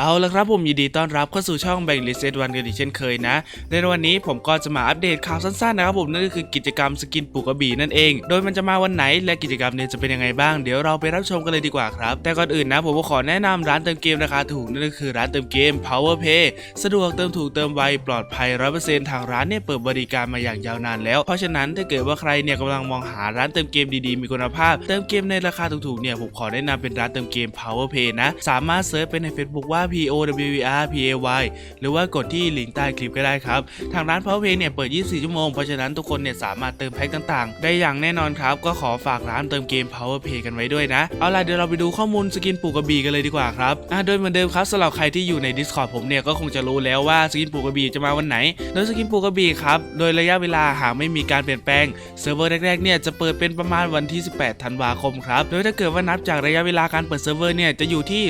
เอาละครับผมยินดีต้อนรับเข้าสู่ช่องแบ่งลิสเซตวันกันอีกเช่นเคยนะ ในวันนี้ผมก็จะมาอัปเดตข่าวสั้นๆนะครับผมนั่นก็คือกิจกรรมสกินปูกระบี่นั่นเอง โดยมันจะมาวันไหนและกิจกรรมเนี่ยจะเป็นยังไงบ้างเดี๋ยวเราไปรับชมกันเลยดีกว่าครับ แต่ก่อนอื่นนะผมก็ขอแนะนำร้านเติมเกมราคาถูกนั่นก็คือร้านเติมเกม Power Pay สะดวกเติมถูกเติมไวปลอดภัย100%ทางร้านเนี่ยเปิดบริการมาอย่างยาวนานแล้ว เพราะฉะนั้นถ้าเกิดว่าใครเนี่ยกำลังมองหาร้านเติมเกมดีๆมีคุณภาพ เติมเกมในราคาถูกๆเนี่ยผมขอแนะนำเป็นร้านเติมเกม Power Pay นะสามารถเซิร์ชไปใน Facebook ว่า P O W E R P A Y หรือว่ากดที่ลิงก์ใต้คลิปก็ได้ครับ ทางร้าน Power Pay เนี่ยเปิด 24 ชั่วโมง เพราะฉะนั้นทุกคนเนี่ยสามารถเติมแพ็คต่างๆ ได้อย่างแน่นอนครับ ก็ขอฝากร้านเติมเกม Power Play กันไว้ด้วยนะ เอาล่ะเดี๋ยวเราไปดูข้อมูลสกินปูกระบี่กันเลยดีกว่าครับอะโดยเหมือนเดิมครับสำหรับใครที่อยู่ใน Discord ผมเนี่ยก็คงจะรู้แล้วว่าสกินปูกระบี่จะมาวันไหน โดยสกินปูกระบี่ครับโดยระยะเวลาหากไม่มีการเปลี่ยนแปลงเซิร์ฟเวอร์แรกๆเนี่ยจะเปิดเป็นประมาณวันที่ 18 ธันวาคมครับโดยถ้าเกิดว่านับจากระยะเวลาการเปิดเซิร์ฟเวอร์เนี่ยจะอยู่ที่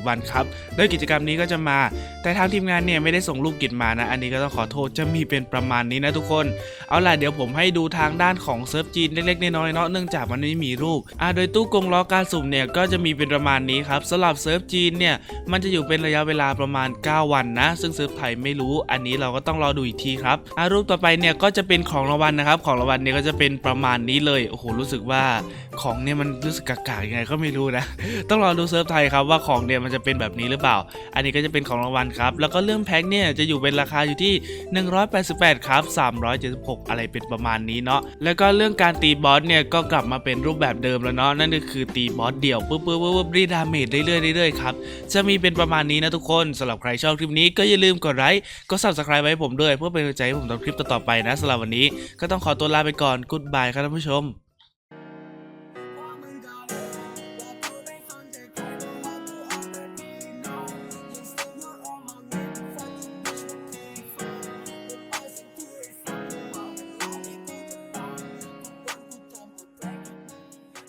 240 วันครับโดยกิจกรรมนี้ก็จะมา แต่ทางทีมงานเนี่ยไม่ได้ส่งรูปกิจมานะ อันนี้ก็ต้องขอโทษจะมีเป็นประมาณนี้นะทุกคน เอาล่ะเดี๋ยวผมให้ดูทางด้านของเซิร์ฟจีนเล็กๆน้อยๆเนาะเนื่องจากมันไม่มีรูปอ่าโดยตู้กงล้อการสุ่มเนี่ยก็จะมีเป็นประมาณนี้ครับสำหรับเซิร์ฟจีนเนี่ยมันจะอยู่เป็นระยะเวลาประมาณ 9 วันนะ ซึ่งเซิร์ฟไทยไม่รู้ อันนี้เราก็ต้องรอดูอีกทีครับอ่ารูปต่อไปเนี่ยก็จะเป็นของรางวัลนะครับ ของรางวัลเนี่ยก็จะเป็นประมาณนี้เลยโอ้โหรู้สึกว่าของเนี่ยมันรู้สึกกากๆยังไงก็ไม่รู้นะ ต้องรอดูเซิร์ฟไทยครับว่าของเนี่ยมันจะเป็นแบบนี้หรือเปล่า อันนี้ก็จะเป็นของรางวัลครับ แล้วก็เรื่องแพ็คเนี่ยจะอยู่เป็นราคาอยู่ที่ 188 ครับ 376 อะไรเป็นประมาณนี้เนาะ แล้วก็เรื่องการตีบอสเนี่ยก็กลับมาเป็นรูปแบบเดิมแล้วเนาะ นั่นก็คือตีบอสเดี่ยวปุ๊บปุ๊บปุ๊บปุ๊บรีดาเมจเรื่อยๆเรื่อยๆครับ จะมีเป็นประมาณนี้นะทุกคนสำหรับใครชอบคลิปนี้ก็อย่าลืมกดไลค์ กด subscribe ไว้ให้ผมด้วยเพื่อเป็นกำลังใจให้ผมทำคลิปต่อๆไปนะสำหรับวันนี้ก็ต้องขอตัวลาไปก่อน goodbye ครับท่านผู้ชม